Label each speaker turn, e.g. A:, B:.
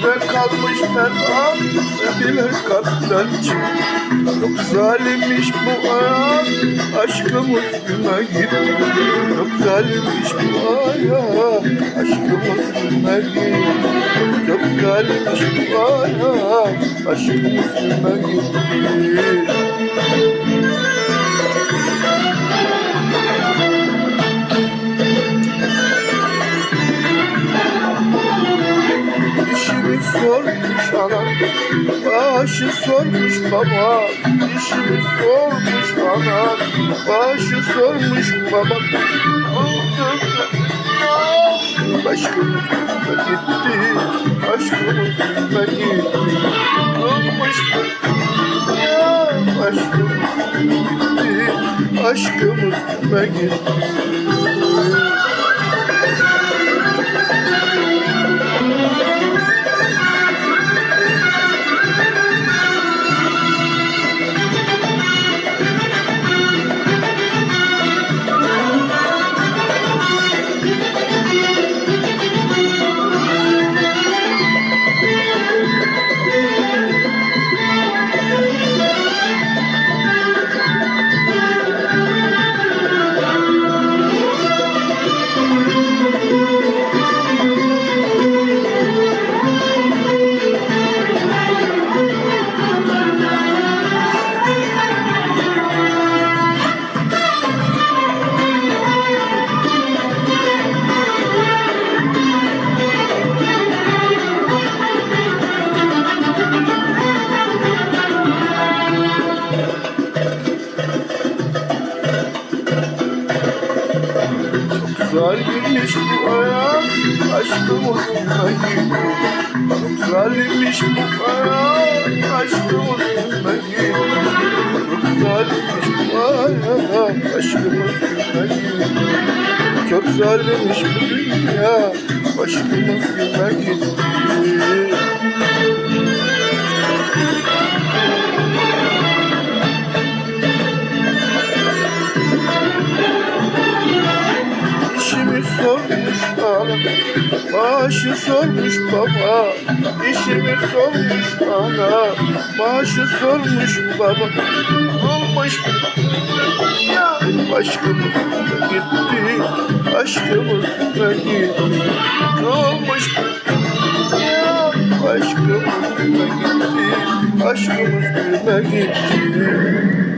A: Bizde kalmış terham bile kalpten çıktı Çok zalimmiş bu hayat aşkımız güme gitti. Çok zalimmiş bu hayat aşkımız güme gitti. Çok zalimmiş bu hayat aşkımız güme gitti sormuş Başı sormuş baba İşimi sormuş ana Başı sormuş baba Aşkımız gitme gitti Aşkımız gitme gitti Olmuş ya Aşkımız gitti Aşkımız gitme gitti Zalimmiş bu hayat aşkımız yüzüne gitti zalimmiş bu hayat aşkımız yüzüne gitti zalimmiş bu hayat aşkımız gitti Çok zalimmiş bu dünya aşkımız gitti Maaşı sormuş baba İşimi sormuş ana. Maaşı sormuş baba Olmuş ya Aşkımız da gitti Aşkımız da gitti. Olmuş ya Aşkımız da gitti Aşkımız da gitti